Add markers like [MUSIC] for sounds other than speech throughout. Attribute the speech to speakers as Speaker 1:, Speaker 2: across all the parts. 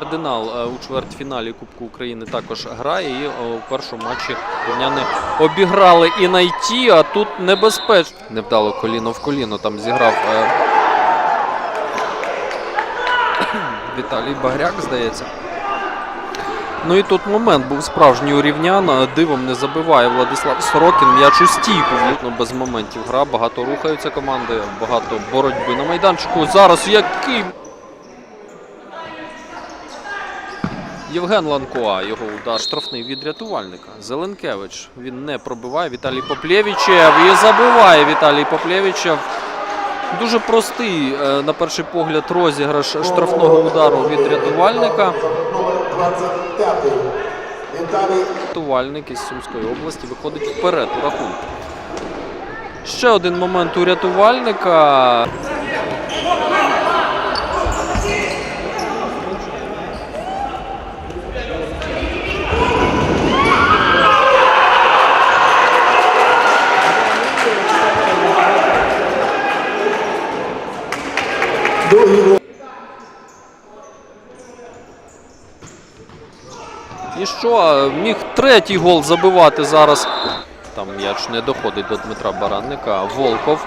Speaker 1: Кардинал е, у чвертьфіналі Кубку України також грає. І у першому матчі рівняни обіграли і найти, а тут небезпечно. Невдало коліно в коліно там зіграв е, [COUGHS] Віталій Багряк, здається. Ну і тут момент був справжній у рівнян. Е, Дивом не забиває Владислав Сорокін. М'яч у стійку. Ну, без моментів гра. Багато рухаються команди, багато боротьби на майданчику. Зараз який Євген Ланкоа, його удар штрафний від рятувальника. Зеленкевич. Він не пробиває. Віталій Поплєвічев і забиває Віталій Поплєвічев. Дуже простий, е, на перший погляд, розіграш штрафного удару від рятувальника. Рятувальник із Сумської області виходить вперед у рахунку. Ще один момент у рятувальника.
Speaker 2: Другий.
Speaker 1: І що, міг третій гол забивати зараз. Там м'яч не доходить до Дмитра Баранника. Волков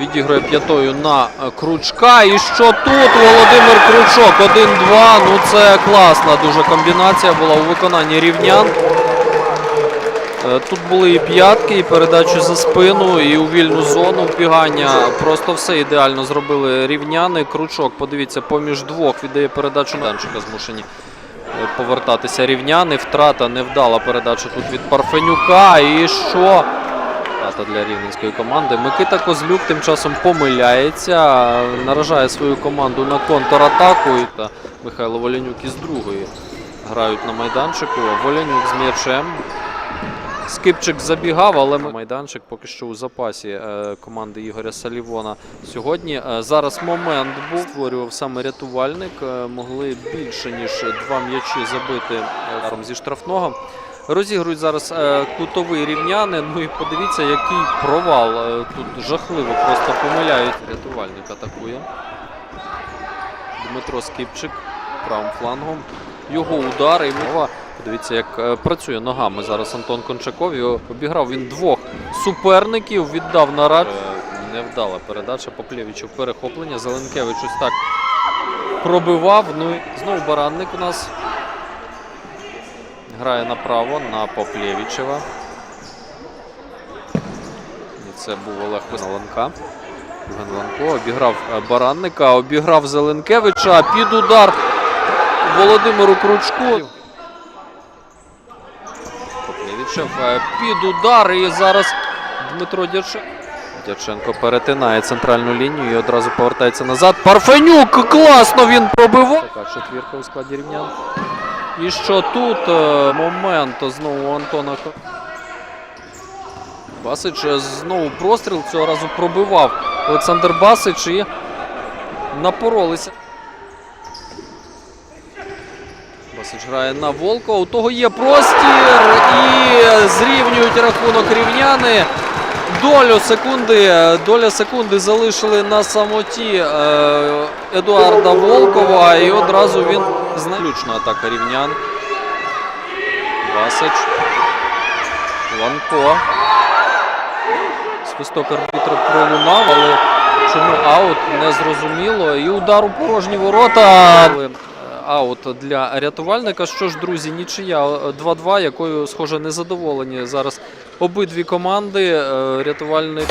Speaker 1: відіграє п'ятою на Кручка. І що тут Володимир Кручок? 1-2. Ну це класна дуже комбінація була у виконанні рівнян. Е, Тут були і п'ятки, і передачі за спину, і у вільну зону вбігання. Просто все ідеально зробили рівняни. Кручок, подивіться, поміж двох віддає передачу Данчика змушені е, повертатися рівняни. Втрата невдала передача тут від Парфенюка. І що? Втрата для рівненської команди. Микита Козлюк тим часом помиляється, наражає свою команду на контратаку. І та Михайло Волянюк із другої грають на майданчику. Волянюк з м'ячем. Скипчик забігав, але майданчик поки що у запасі е, команди Ігоря Салівона сьогодні. Е, зараз момент був створював саме рятувальник. Е, могли більше ніж два м'ячі забити ударом зі штрафного. Розігрують зараз кутовий рівняни. Ну і подивіться, який провал. Тут жахливо просто помиляють. Рятувальник атакує. Дмитро Скипчик правим флангом. Його удар і. Подивіться, як е, працює ногами зараз Антон Кончаков. Його обіграв він двох суперників, віддав на рад. Е, Невдала передача Поплєвичу перехоплення. Зеленкевич ось так пробивав. Ну і знову баранник у нас грає направо на Поплєвічева. І це був Олег. Євген Ланко обіграв е, баранника, обіграв Зеленкевича під удар Володимиру Кручку. Поплєвічев е, під удар і зараз Дмитро Дяченко. Дяченко перетинає центральну лінію і одразу повертається назад. Парфенюк! Класно він пробивав. Така четвірка у складі рівнян. І що тут е, момент знову Антона Басич е, знову простріл цього разу пробивав Олександр Басич і напоролися. Басич грає на Волкова. У того є простір і зрівнюють рахунок рівняни. Долю секунди, доля секунди залишили на самоті е, Едуарда Волкова. І одразу він знаючна атака рівнян. Басич. Ланко. Свисток арбітра пролунав, але чому аут не зрозуміло. І удар у порожні ворота. Аут для рятувальника. Що ж, друзі, нічия е, 2-2, якою, схоже, незадоволені зараз обидві команди. Е, Рятувальник